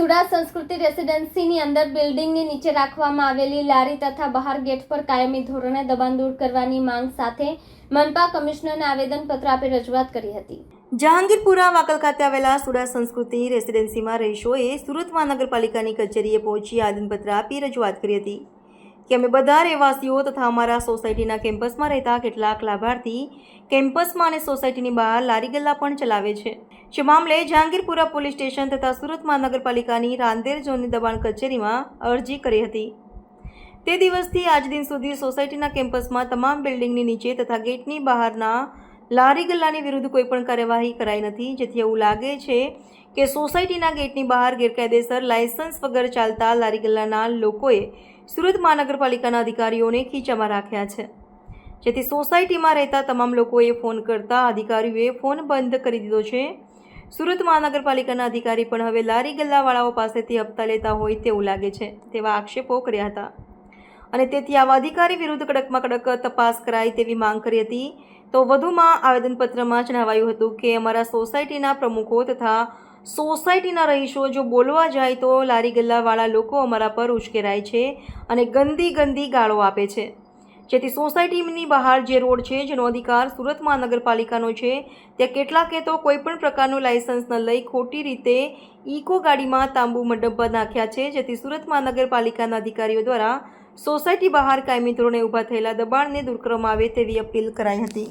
સુરત સંસ્કૃતિ રેસિડેન્સીની અંદર બિલ્ડિંગની નીચે રાખવામાં આવેલી લારી તથા બહાર ગેટ પર કાયમી ધોરણે દબાણ દૂર કરવાની માંગ સાથે મનપા કમિશનરને આવેદનપત્ર આપી રજૂઆત કરી હતી. જહાંગીરપુરા વાકલ ખાતે આવેલા સુડા સંસ્કૃતિ રેસિડેન્સીમાં રહીશોએ સુરત મહાનગરપાલિકાની કચેરીએ પહોંચી આવેદનપત્ર આપી રજૂઆત કરી હતી. કે અમે બધા રહેવાસીઓ તથા અમારા સોસાયટીના કેમ્પસમાં રહેતા કેટલાક લાભાર્થી કેમ્પસમાં અને સોસાયટીની બહાર લારી ગલ્લા પણ ચલાવે છે. જે મામલે જહાંગીરપુરા પોલીસ સ્ટેશન તથા સુરત મહાનગરપાલિકાની રાંદેર ઝોનની દબાણ કચેરીમાં અરજી કરી હતી તે દિવસથી આજ દિન સુધી સોસાયટીના કેમ્પસમાં તમામ બિલ્ડિંગની નીચે તથા ગેટની બહારના લારી ગલ્લાની વિરુદ્ધ કોઈપણ કાર્યવાહી કરાઈ નથી, જેથી એવું લાગે છે કે સોસાયટીના ગેટની બહાર ગેરકાયદેસર લાયસન્સ વગર ચાલતા લારી ગલ્લાના લોકોએ સુરત મહાનગરપાલિકાના અધિકારીઓને ખીચામાં રાખ્યા છે. જેથી સોસાયટીમાં રહેતા તમામ લોકોએ ફોન કરતા અધિકારીઓએ ફોન બંધ કરી દીધો છે. સુરત મહાનગરપાલિકાના અધિકારી પણ હવે લારી ગલ્લાવાળાઓ પાસેથી હપ્તા લેતા હોય તેવું લાગે છે, તેવા આક્ષેપો કર્યા હતા. અને તેથી આવા અધિકારી વિરુદ્ધ કડકમાં કડક તપાસ કરાય તેવી માંગ કરી હતી. તો વધુમાં આવેદનપત્રમાં જણાવાયું હતું કે, અમારા સોસાયટીના પ્રમુખો તથા સોસાયટીના રહીશો જો બોલવા જાય તો લારી ગલ્લાવાળા લોકો અમારા પર ઉશ્કેરાય છે અને ગંદી ગંદી ગાળો આપે છે. જેથી સોસાયટીની બહાર જે રોડ છે, જેનો અધિકાર સુરત મહાનગરપાલિકાનો છે, ત્યાં કેટલાકે તો કોઈપણ પ્રકારનું લાયસન્સ ન લઈ ખોટી રીતે ઇકો ગાડીમાં તાંબુ મંડપ નાખ્યા છે, જેથી સુરત મહાનગરપાલિકાના અધિકારીઓ દ્વારા સોસાયટી બહાર કાયમી ધોરણે ઊભા થયેલા દબાણને દૂર કરવામાં આવે તેવી અપીલ કરાઈ હતી.